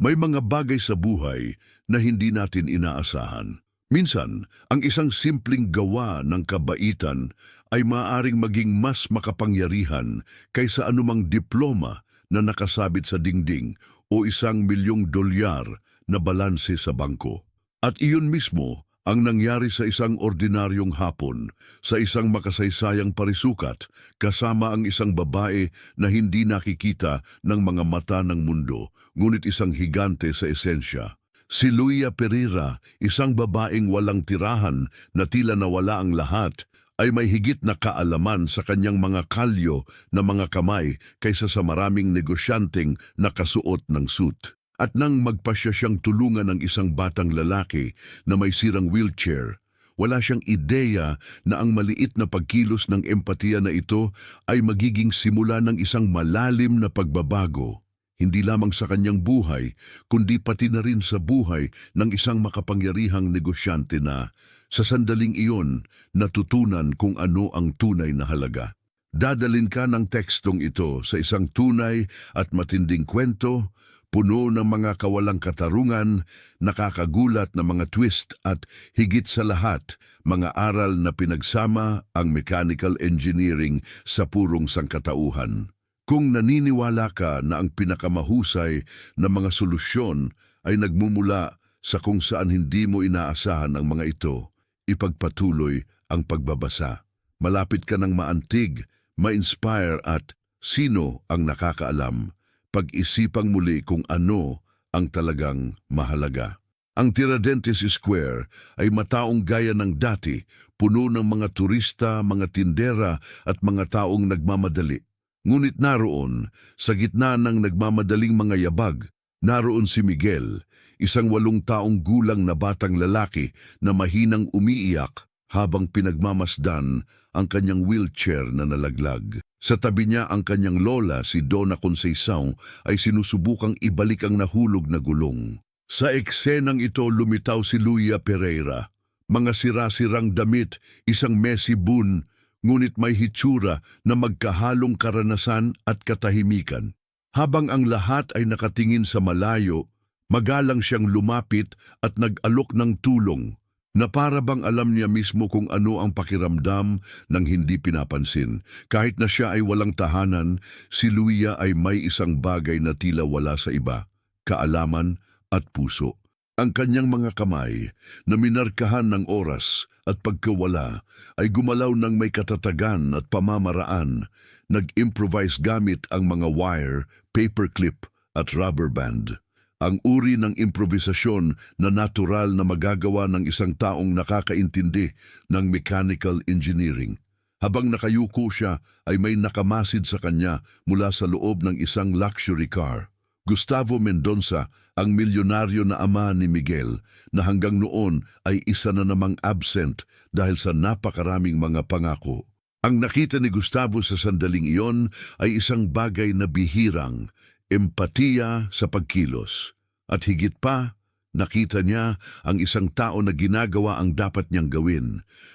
May mga bagay sa buhay na hindi natin inaasahan. Minsan, ang isang simpleng gawa ng kabaitan ay maaaring maging mas makapangyarihan kaysa anumang diploma na nakasabit sa dingding o isang milyong dolyar na balanse sa bangko. At iyon mismo ang nangyari sa isang ordinaryong hapon, sa isang makasaysayang parisukat, kasama ang isang babae na hindi nakikita ng mga mata ng mundo, ngunit isang higante sa esensya. Si Luia Pereira, isang babaeng walang tirahan na tila nawala ang lahat, ay may higit na kaalaman sa kanyang mga kalyo na mga kamay kaysa sa maraming negosyanteng nakasuot ng suit. At nang magpasya siyang tulungan ng isang batang lalaki na may sirang wheelchair, wala siyang ideya na ang maliit na pagkilos ng empatiya na ito ay magiging simula ng isang malalim na pagbabago, hindi lamang sa kanyang buhay, kundi pati na rin sa buhay ng isang makapangyarihang negosyante na, sa sandaling iyon, natutunan kung ano ang tunay na halaga. Dadalin ka ng tekstong ito sa isang tunay at matinding kwento, puno ng mga kawalang katarungan, nakakagulat na mga twist at higit sa lahat, mga aral na pinagsama ang mechanical engineering sa purong sangkatauhan. Kung naniniwala ka na ang pinakamahusay na mga solusyon ay nagmumula sa kung saan hindi mo inaasahan ang mga ito, ipagpatuloy ang pagbabasa. Malapit ka ng maantig, ma-inspire at sino ang nakakaalam pag-isipang muli kung ano ang talagang mahalaga. Ang Tiradentes Square ay mataong gaya ng dati, puno ng mga turista, mga tindera at mga taong nagmamadali. Ngunit naroon, sa gitna ng nagmamadaling mga yabag, naroon si Miguel, isang walong taong gulang na batang lalaki na mahinang umiiyak habang pinagmamasdan ang kanyang wheelchair na nalaglag. Sa tabi niya ang kanyang lola, si Donna Conceição, ay sinusubukang ibalik ang nahulog na gulong. Sa eksenang ito lumitaw si Luia Pereira. Mga sira-sirang damit, isang messy bun, ngunit may hitsura na magkahalong karanasan at katahimikan. Habang ang lahat ay nakatingin sa malayo, magalang siyang lumapit at nag-alok ng tulong na para bang alam niya mismo kung ano ang pakiramdam ng hindi pinapansin. Kahit na siya ay walang tahanan, si Luia ay may isang bagay na tila wala sa iba, kaalaman at puso. Ang kanyang mga kamay na minarkahan ng oras at pagkawala ay gumalaw ng may katatagan at pamamaraan, nag-improvise gamit ang mga wire, paperclip at rubber band ang uri ng improvisasyon na natural na magagawa ng isang taong nakakaintindi ng mechanical engineering. Habang nakayuko siya ay may nakamasid sa kanya mula sa loob ng isang luxury car. Gustavo Mendonça, ang milyonaryo na ama ni Miguel, na hanggang noon ay isa na namang absent dahil sa napakaraming mga pangako. Ang nakita ni Gustavo sa sandaling iyon ay isang bagay na bihirang, empatiya sa pagkilos. At higit pa, nakita niya ang isang tao na ginagawa ang dapat niyang gawin.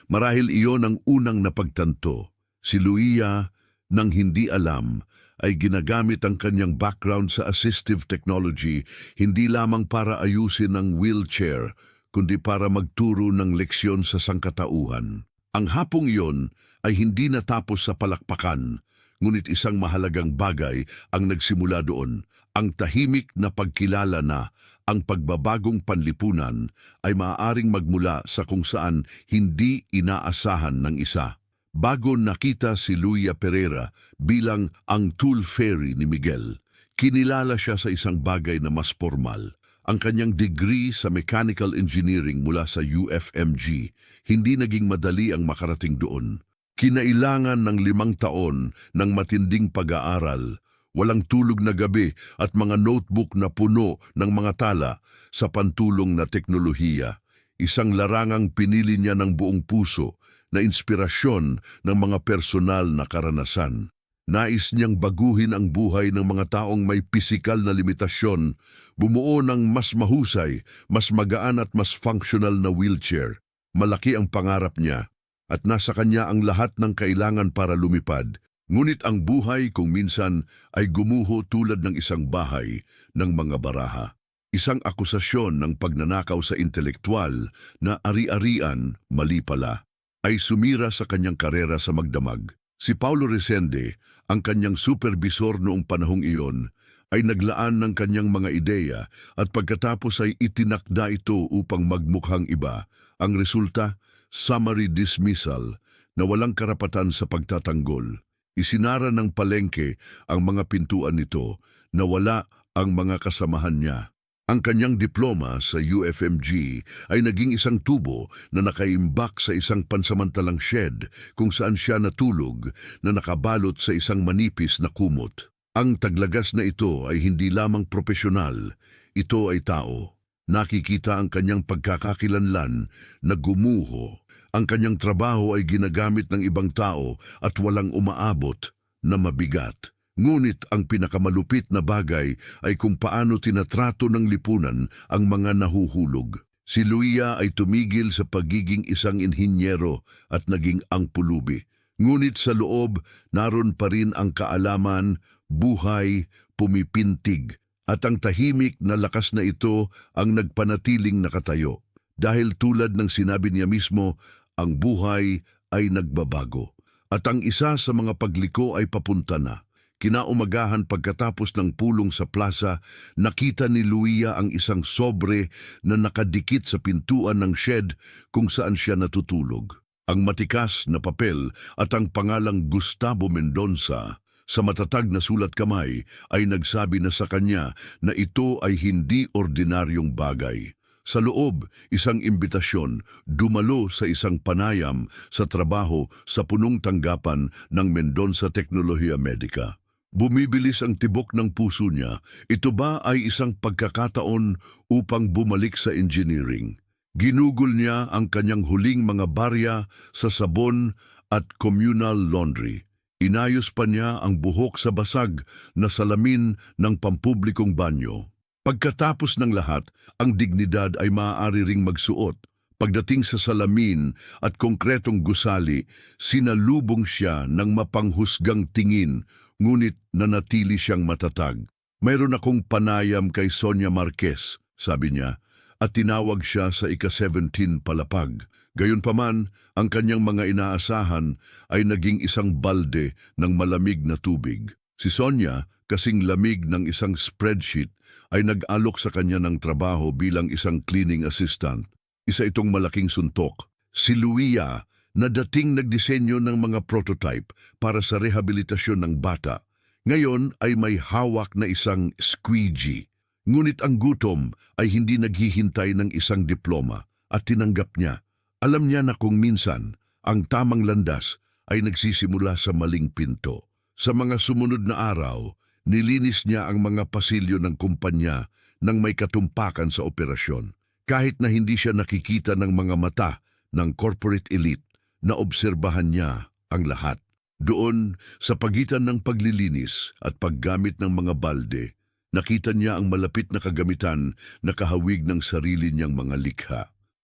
Marahil iyon ang unang napagtanto. Si Luia, nang hindi alam, ay ginagamit ang kanyang background sa assistive technology hindi lamang para ayusin ang wheelchair, kundi para magturo ng leksyon sa sangkatauhan. Ang hapong iyon ay hindi natapos sa palakpakan, ngunit isang mahalagang bagay ang nagsimula doon, ang tahimik na pagkilala na ang pagbabagong panlipunan ay maaaring magmula sa kung saan hindi inaasahan ng isa. Bago nakita si Luia Pereira bilang ang tool fairy ni Miguel, kinilala siya sa isang bagay na mas formal. Ang kanyang degree sa mechanical engineering mula sa UFMG, hindi naging madali ang makarating doon. Kinailangan ng limang taon ng matinding pag-aaral, walang tulog na gabi at mga notebook na puno ng mga tala sa pantulong na teknolohiya. Isang larangang pinili niya ng buong puso na inspirasyon ng mga personal na karanasan. Nais niyang baguhin ang buhay ng mga taong may pisikal na limitasyon, bumuo ng mas mahusay, mas magaan at mas functional na wheelchair. Malaki ang pangarap niya at nasa kanya ang lahat ng kailangan para lumipad. Ngunit ang buhay kung minsan ay gumuho tulad ng isang bahay ng mga baraha. Isang akusasyon ng pagnanakaw sa intelektual na ari-arian, mali pala, ay sumira sa kanyang karera sa magdamag. Si Paulo Resende, ang kanyang supervisor noong panahong iyon, ay naglaan ng kanyang mga ideya at pagkatapos ay itinakda ito upang magmukhang iba. Ang resulta, summary dismissal na walang karapatan sa pagtatanggol. Isinara ng palengke ang mga pintuan nito na wala ang mga kasamahan niya. Ang kanyang diploma sa UFMG ay naging isang tubo na nakaimbak sa isang pansamantalang shed kung saan siya natulog na nakabalot sa isang manipis na kumot. Ang taglagas na ito ay hindi lamang propesyonal, ito ay tao. Nakikita ang kanyang pagkakakilanlan na gumuho. Ang kanyang trabaho ay ginagamit ng ibang tao at walang umaabot na mabigat. Ngunit ang pinakamalupit na bagay ay kung paano tinatrato ng lipunan ang mga nahuhulog. Si Luia ay tumigil sa pagiging isang inhinyero at naging ang pulubi. Ngunit sa loob, naroon pa rin ang kaalaman, buhay, pumipintig, at ang tahimik na lakas na ito ang nagpanatiling nakatayo. Dahil tulad ng sinabi niya mismo, ang buhay ay nagbabago. At ang isa sa mga pagliko ay papunta na. Kinaumagahan pagkatapos ng pulong sa plaza, nakita ni Luia ang isang sobre na nakadikit sa pintuan ng shed kung saan siya natutulog. Ang matikas na papel at ang pangalang Gustavo Mendonça sa matatag na sulat kamay ay nagsabi na sa kanya na ito ay hindi ordinaryong bagay. Sa loob, isang imbitasyon dumalo sa isang panayam sa trabaho sa punong tanggapan ng Mendonça Teknolohiya Medica. Bumibilis ang tibok ng puso niya. Ito ba ay isang pagkakataon upang bumalik sa engineering? Ginugol niya ang kanyang huling mga barya sa sabon at communal laundry. Inayos pa niya ang buhok sa basag na salamin ng pampublikong banyo. Pagkatapos ng lahat, ang dignidad ay maaari ring magsuot. Pagdating sa salamin at konkretong gusali, sinalubong siya ng mapanghusgang tingin, ngunit nanatili siyang matatag. Mayroon akong panayam kay Sonia Marquez, sabi niya, at tinawag siya sa ika-17 palapag. Gayunpaman, ang kanyang mga inaasahan ay naging isang balde ng malamig na tubig. Si Sonia, kasing lamig ng isang spreadsheet, ay nag-alok sa kanya ng trabaho bilang isang cleaning assistant. Isa itong malaking suntok. Si Luia, na dating nagdisenyo ng mga prototype para sa rehabilitasyon ng bata, ngayon ay may hawak na isang squeegee. Ngunit ang gutom ay hindi naghihintay ng isang diploma at tinanggap niya. Alam niya na kung minsan, ang tamang landas ay nagsisimula sa maling pinto. Sa mga sumunod na araw, nilinis niya ang mga pasilyo ng kumpanya nang may katumpakan sa operasyon. Kahit na hindi siya nakikita ng mga mata ng corporate elite, naobserbahan niya ang lahat. Doon, sa pagitan ng paglilinis at paggamit ng mga balde, nakita niya ang malapit na kagamitan na kahawig ng sarili niyang mga likha.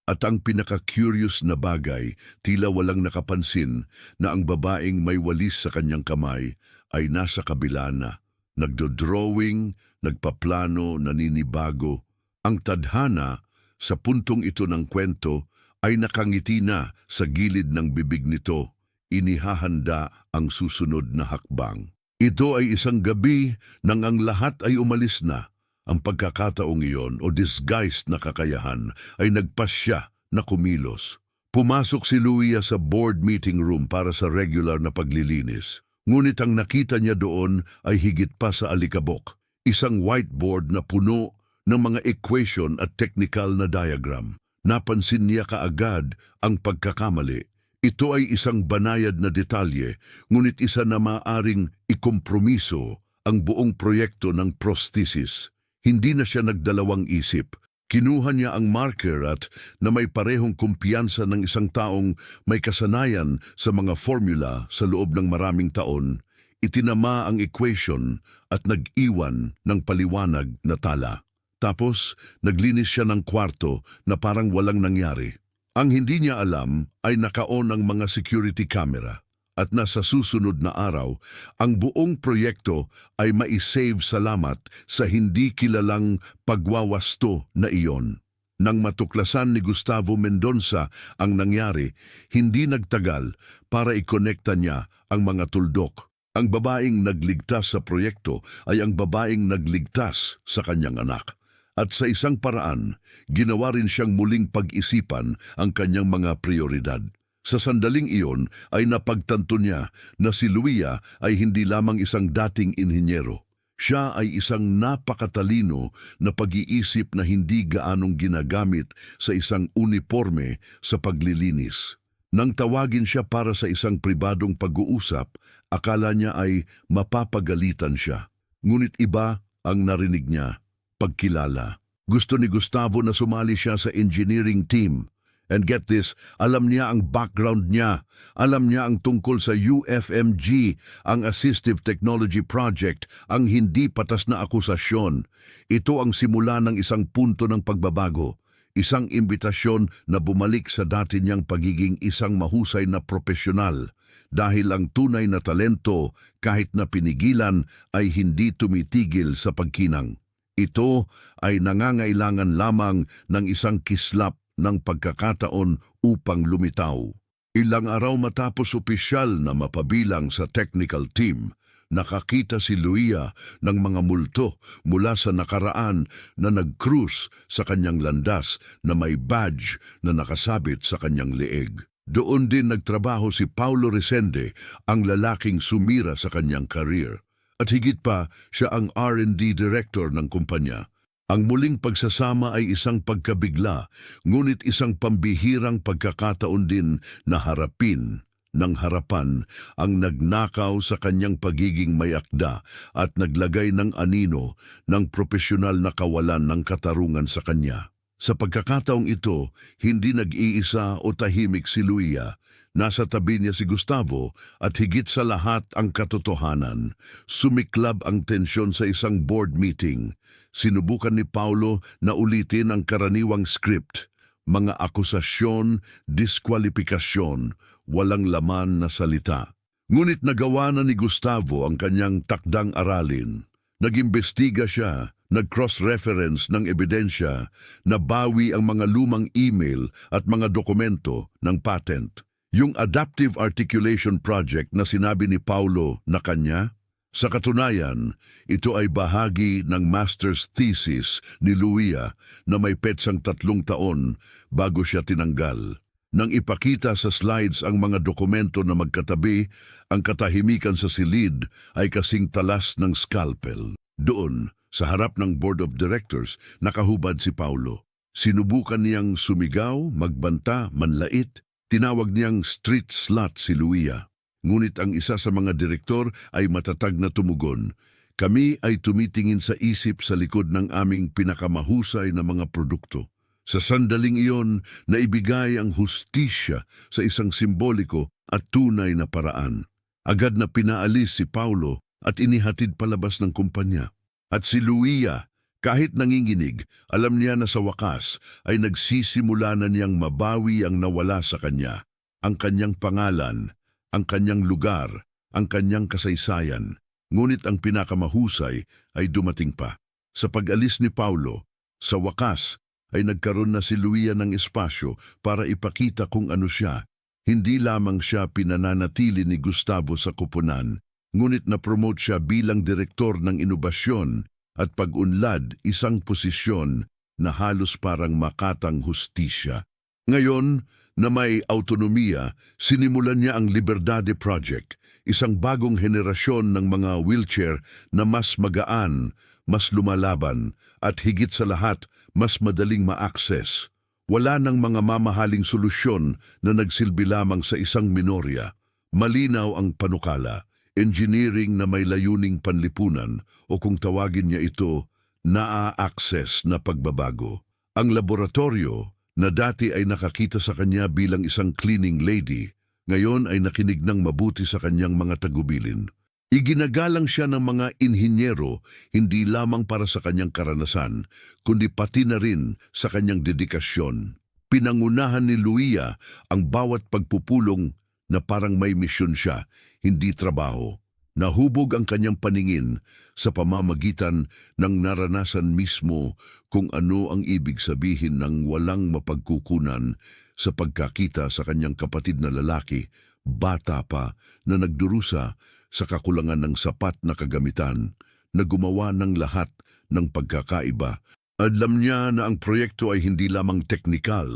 At ang pinaka-curious na bagay, tila walang nakapansin na ang babaeng may walis sa kanyang kamay ay nasa kabila na. Nagdo-drawing, nagpaplano, naninibago. Ang tadhana sa puntong ito ng kwento ay nakangiti na sa gilid ng bibig nito. Inihahanda ang susunod na hakbang. Ito ay isang gabi nang ang lahat ay umalis na. Ang pagkakataong iyon o disguised na kakayahan ay nagpasya na kumilos. Pumasok si Luia sa board meeting room para sa regular na paglilinis. Ngunit ang nakita niya doon ay higit pa sa alikabok. Isang whiteboard na puno ng mga equation at technical na diagram. Napansin niya kaagad ang pagkakamali. Ito ay isang banayad na detalye, ngunit isa na maaring ikompromiso ang buong proyekto ng prosthesis. Hindi na siya nagdalawang isip. Kinuha niya ang marker at na may parehong kumpiyansa ng isang taong may kasanayan sa mga formula sa loob ng maraming taon, itinama ang equation at nag-iwan ng paliwanag na tala. Tapos, naglinis siya ng kwarto na parang walang nangyari. Ang hindi niya alam ay nakaon ang mga security camera. At na sa susunod na araw, ang buong proyekto ay maisave salamat sa hindi kilalang pagwawasto na iyon. Nang matuklasan ni Gustavo Mendonça ang nangyari, hindi nagtagal para ikonekta niya ang mga tuldok. Ang babaeng nagligtas sa proyekto ay ang babaeng nagligtas sa kanyang anak. At sa isang paraan, ginawa rin siyang muling pag-isipan ang kanyang mga prioridad. Sa sandaling iyon ay napagtanto niya na si Luia ay hindi lamang isang dating inhinyero. Siya ay isang napakatalino na pag-iisip na hindi gaanong ginagamit sa isang uniforme sa paglilinis. Nang tawagin siya para sa isang pribadong pag-uusap, akala niya ay mapapagalitan siya. Ngunit iba ang narinig niya, pagkilala. Gusto ni Gustavo na sumali siya sa engineering team. And get this, alam niya ang background niya. Alam niya ang tungkol sa UFMG, ang Assistive Technology Project, ang hindi patas na akusasyon. Ito ang simula ng isang punto ng pagbabago. Isang imbitasyon na bumalik sa dati niyang pagiging isang mahusay na profesional. Dahil ang tunay na talento, kahit na pinigilan, ay hindi tumitigil sa pagkinang. Ito ay nangangailangan lamang ng isang kislap ng pagkakataon upang lumitaw. Ilang araw matapos opisyal na mapabilang sa technical team, nakakita si Luia ng mga multo mula sa nakaraan na nag-cruise sa kanyang landas na may badge na nakasabit sa kanyang leeg. Doon din nagtrabaho si Paulo Resende, ang lalaking sumira sa kanyang career. At higit pa, siya ang R&D director ng kumpanya. Ang muling pagsasama ay isang pagkabigla, ngunit isang pambihirang pagkakataon din na harapin ng harapan ang nagnakaw sa kanyang pagiging mayakda at naglagay ng anino ng profesional na kawalan ng katarungan sa kanya. Sa pagkakataong ito, hindi nag-iisa o tahimik si Luia. Nasa tabi niya si Gustavo at higit sa lahat ang katotohanan. Sumiklab ang tensyon sa isang board meeting. Sinubukan ni Paulo na ulitin ang karaniwang script. Mga akusasyon, diskwalifikasyon, walang laman na salita. Ngunit nagawa na ni Gustavo ang kanyang takdang aralin. Nagimbestiga siya, nag-cross-reference ng ebidensya, nabawi ang mga lumang email at mga dokumento ng patent. Yung Adaptive Articulation Project na sinabi ni Paulo na kanya, sa katunayan, ito ay bahagi ng master's thesis ni Luia na may petsang tatlong taon bago siya tinanggal. Nang ipakita sa slides ang mga dokumento na magkatabi, ang katahimikan sa silid ay kasing talas ng scalpel. Doon, sa harap ng Board of Directors, nakahubad si Paulo. Sinubukan niyang sumigaw, magbanta, manlait. Tinawag niyang street slut si Luia. Ngunit ang isa sa mga direktor ay matatag na tumugon. Kami ay tumitingin sa isip sa likod ng aming pinakamahusay na mga produkto. Sa sandaling iyon, naibigay ang hustisya sa isang simboliko at tunay na paraan. Agad na pinaalis si Paulo at inihatid palabas ng kumpanya. At si Luia, kahit nanginginig, alam niya na sa wakas ay nagsisimula na niyang mabawi ang nawala sa kanya, ang kanyang pangalan, ang kanyang lugar, ang kanyang kasaysayan. Ngunit ang pinakamahusay ay dumating pa. Sa pag-alis ni Paulo, sa wakas ay nagkaroon na si Luia ng espasyo para ipakita kung ano siya. Hindi lamang siya pinananatili ni Gustavo sa kupunan, ngunit na-promote siya bilang direktor ng inobasyon at pag-unlad isang posisyon na halos parang makatang hustisya. Ngayon, na may autonomiya, sinimulan niya ang Liberdade Project, isang bagong henerasyon ng mga wheelchair na mas magaan, mas lumalaban, at higit sa lahat, mas madaling ma-access. Wala ng mga mamahaling solusyon na nagsilbi lamang sa isang minorya. Malinaw ang panukala, engineering na may layuning panlipunan o kung tawagin niya ito, naa-access na pagbabago. Ang laboratorio na dati ay nakakita sa kanya bilang isang cleaning lady, ngayon ay nakinig ng mabuti sa kanyang mga tagubilin. Iginagalang siya ng mga inhinyero hindi lamang para sa kanyang karanasan, kundi pati na rin sa kanyang dedikasyon. Pinangunahan ni Luia ang bawat pagpupulong na parang may misyon siya, hindi trabaho. Nahubog ang kanyang paningin sa pamamagitan ng naranasan mismo kung ano ang ibig sabihin ng walang mapagkukunan sa pagkakita sa kanyang kapatid na lalaki, bata pa, na nagdurusa sa kakulangan ng sapat na kagamitan, na gumawa ng lahat ng pagkakaiba. Alam niya na ang proyekto ay hindi lamang teknikal,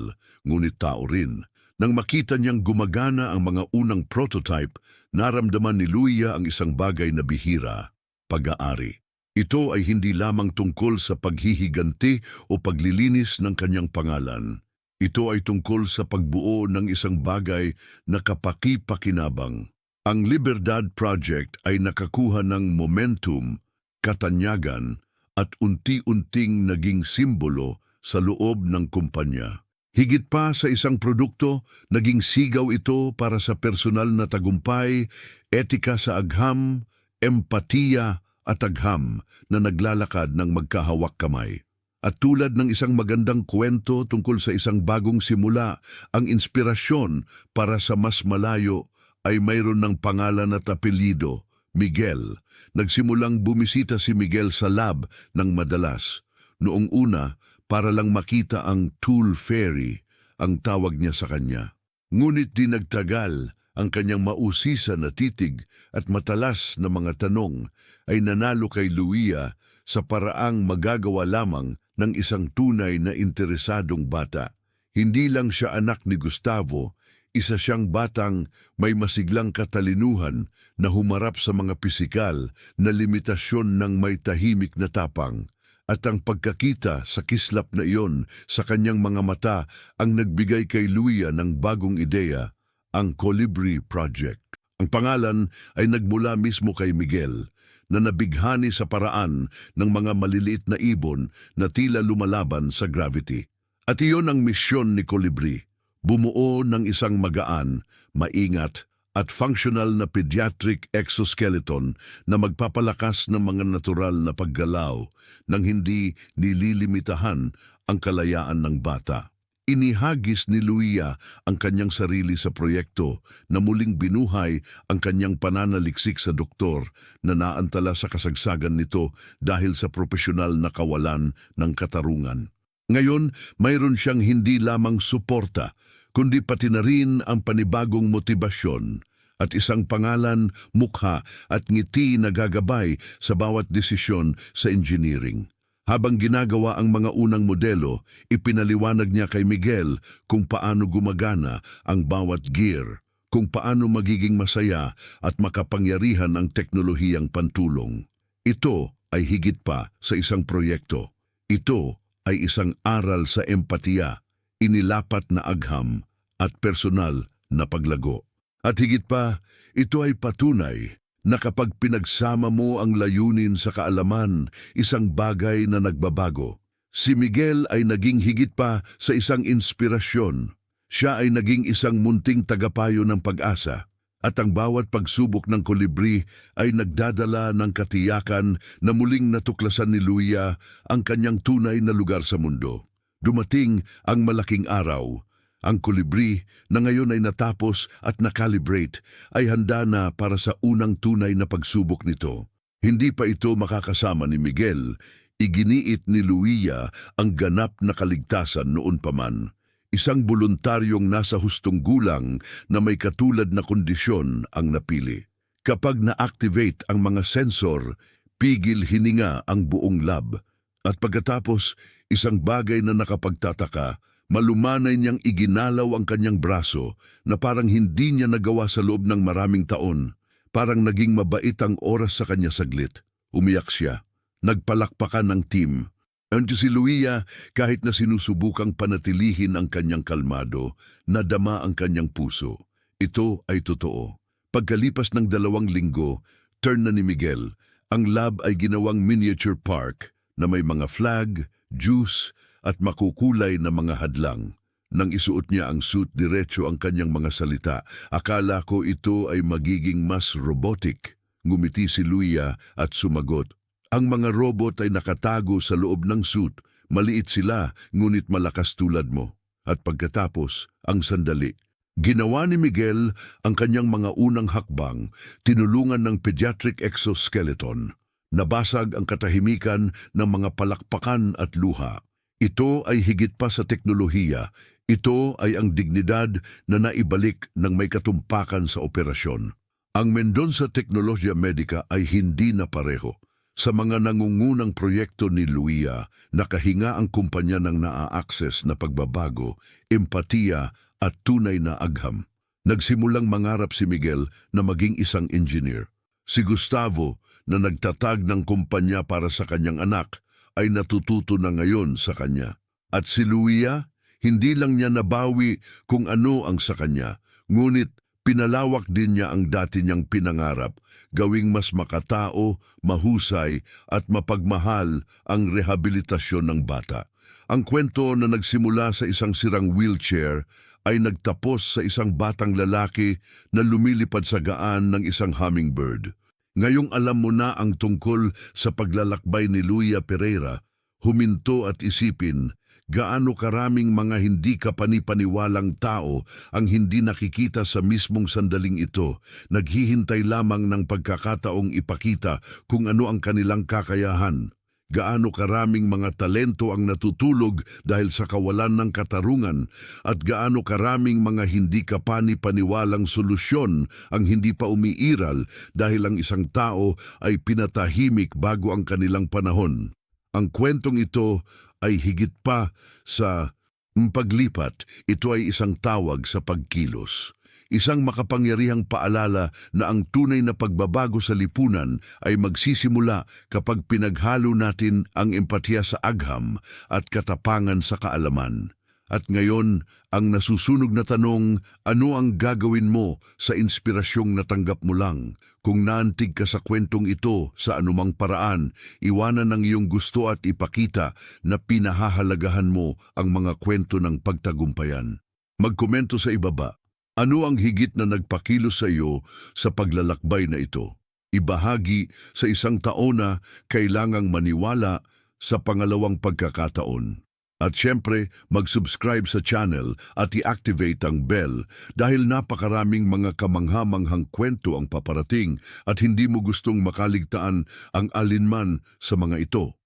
ngunit tao rin. Nang makita niyang gumagana ang mga unang prototype, naramdaman ni Luia ang isang bagay na bihira, pag-aari. Ito ay hindi lamang tungkol sa paghihiganti o paglilinis ng kanyang pangalan. Ito ay tungkol sa pagbuo ng isang bagay na kapaki-pakinabang. Ang Liberdad Project ay nakakuha ng momentum, katanyagan, at unti-unting naging simbolo sa loob ng kumpanya. Higit pa sa isang produkto, naging sigaw ito para sa personal na tagumpay, etika sa agham, empatiya at agham na naglalakad ng magkahawak kamay. At tulad ng isang magandang kwento tungkol sa isang bagong simula, ang inspirasyon para sa mas malayo ay mayroon ng pangalan at apelido, Miguel. Nagsimulang bumisita si Miguel sa lab ng madalas. Noong una, para lang makita ang tool fairy, ang tawag niya sa kanya. Ngunit di nagtagal, ang kanyang mausisa na titig at matalas na mga tanong ay nanalo kay Luia sa paraang magagawa lamang ng isang tunay na interesadong bata. Hindi lang siya anak ni Gustavo, isa siyang batang may masiglang katalinuhan na humarap sa mga pisikal na limitasyon ng may tahimik na tapang at ang pagkakita sa kislap na iyon sa kanyang mga mata ang nagbigay kay Luia ng bagong ideya, ang Colibri Project. Ang pangalan ay nagmula mismo kay Miguel na nabighani sa paraan ng mga maliliit na ibon na tila lumalaban sa gravity. At iyon ang misyon ni Colibri, bumuo ng isang magaan, maingat at functional na pediatric exoskeleton na magpapalakas ng mga natural na paggalaw nang hindi nililimitahan ang kalayaan ng bata. Inihagis ni Luia ang kanyang sarili sa proyekto na muling binuhay ang kanyang pananaliksik sa doktor na naantala sa kasagsagan nito dahil sa propesyonal na kawalan ng katarungan. Ngayon, mayroon siyang hindi lamang suporta, kundi pati na rin ang panibagong motibasyon at isang pangalan, mukha at ngiti na gagabay sa bawat desisyon sa engineering. Habang ginagawa ang mga unang modelo, ipinaliwanag niya kay Miguel kung paano gumagana ang bawat gear, kung paano magiging masaya at makapangyarihan ang teknolohiyang pantulong. Ito ay higit pa sa isang proyekto. Ito ay isang aral sa empatiya, inilapat na agham at personal na paglago. At higit pa, ito ay patunay na kapag pinagsama mo ang layunin sa kaalaman, isang bagay na nagbabago. Si Miguel ay naging higit pa sa isang inspirasyon. Siya ay naging isang munting tagapayo ng pag-asa. At ang bawat pagsubok ng kolibri ay nagdadala ng katiyakan na muling natuklasan ni Luia ang kanyang tunay na lugar sa mundo. Dumating ang malaking araw, ang kolibri na ngayon ay natapos at nakalibrate ay handa na para sa unang tunay na pagsubok nito. Hindi pa ito makakasama ni Miguel, iginiit ni Luia ang ganap na kaligtasan noon pa man. Isang voluntaryong nasa hustong gulang na may katulad na kondisyon ang napili. Kapag na-activate ang mga sensor, pigil hininga ang buong lab. At pagkatapos, isang bagay na nakapagtataka, Malumanay niyang iginalaw ang kanyang braso na parang hindi niya nagawa sa loob ng maraming taon. Parang naging mabait ang oras sa kanya saglit. Umiyak siya. Nagpalakpakan ng team. Andiyo si Luia, kahit na sinusubukang panatilihin ang kanyang kalmado, nadama ang kanyang puso. Ito ay totoo. Pagkalipas ng dalawang linggo, turn na ni Miguel, ang lab ay ginawang miniature park na may mga flag, juice, at makukulay na mga hadlang. Nang isuot niya ang suit diretso ang kanyang mga salita, akala ko ito ay magiging mas robotic. Ngumiti si Luia at sumagot. Ang mga robot ay nakatago sa loob ng suit. Maliit sila, ngunit malakas tulad mo. At pagkatapos, ang sandali. Ginawa ni Miguel ang kanyang mga unang hakbang, tinulungan ng pediatric exoskeleton. Nabasag ang katahimikan ng mga palakpakan at luha. Ito ay higit pa sa teknolohiya. Ito ay ang dignidad na naibalik ng may katumpakan sa operasyon. Ang Mendonça Teknolohiya Medica ay hindi na pareho. Sa mga nangungunang proyekto ni Luia, nakahinga ang kumpanya ng naa-access na pagbabago, empatiya at tunay na agham. Nagsimulang mangarap si Miguel na maging isang engineer. Si Gustavo, na nagtatag ng kumpanya para sa kanyang anak, ay natututo na ngayon sa kanya. At si Luia, hindi lang niya nabawi kung ano ang sa kanya, ngunit pinalawak din niya ang dati niyang pinangarap, gawing mas makatao, mahusay at mapagmahal ang rehabilitasyon ng bata. Ang kwento na nagsimula sa isang sirang wheelchair ay nagtapos sa isang batang lalaki na lumilipad sa gaan ng isang hummingbird. Ngayong alam mo na ang tungkol sa paglalakbay ni Luia Pereira, huminto at isipin gaano karaming mga hindi kapanipaniwalang tao ang hindi nakikita sa mismong sandaling ito, naghihintay lamang ng pagkakataong ipakita kung ano ang kanilang kakayahan. Gaano karaming mga talento ang natutulog dahil sa kawalan ng katarungan at gaano karaming mga hindi kapani-paniwalang solusyon ang hindi pa umiiral dahil ang isang tao ay pinatahimik bago ang kanilang panahon. Ang kwentong ito ay higit pa sa paglipat, ito ay isang tawag sa pagkilos. Isang makapangyarihang paalala na ang tunay na pagbabago sa lipunan ay magsisimula kapag pinaghalo natin ang empatiya sa agham at katapangan sa kaalaman. At ngayon, ang nasusunog na tanong, ano ang gagawin mo sa inspirasyong natanggap mo lang? Kung naantig ka sa kwentong ito sa anumang paraan, iwanan ang iyong gusto at ipakita na pinahahalagahan mo ang mga kwento ng pagtagumpayan. Magkomento sa ibaba. Ano ang higit na nagpakilos sa iyo sa paglalakbay na ito? Ibahagi sa isang taon na kailangang maniwala sa pangalawang pagkakataon. At syempre, mag-subscribe sa channel at i-activate ang bell dahil napakaraming mga kamanghamanghang kwento ang paparating at hindi mo gustong makaligtaan ang alinman sa mga ito.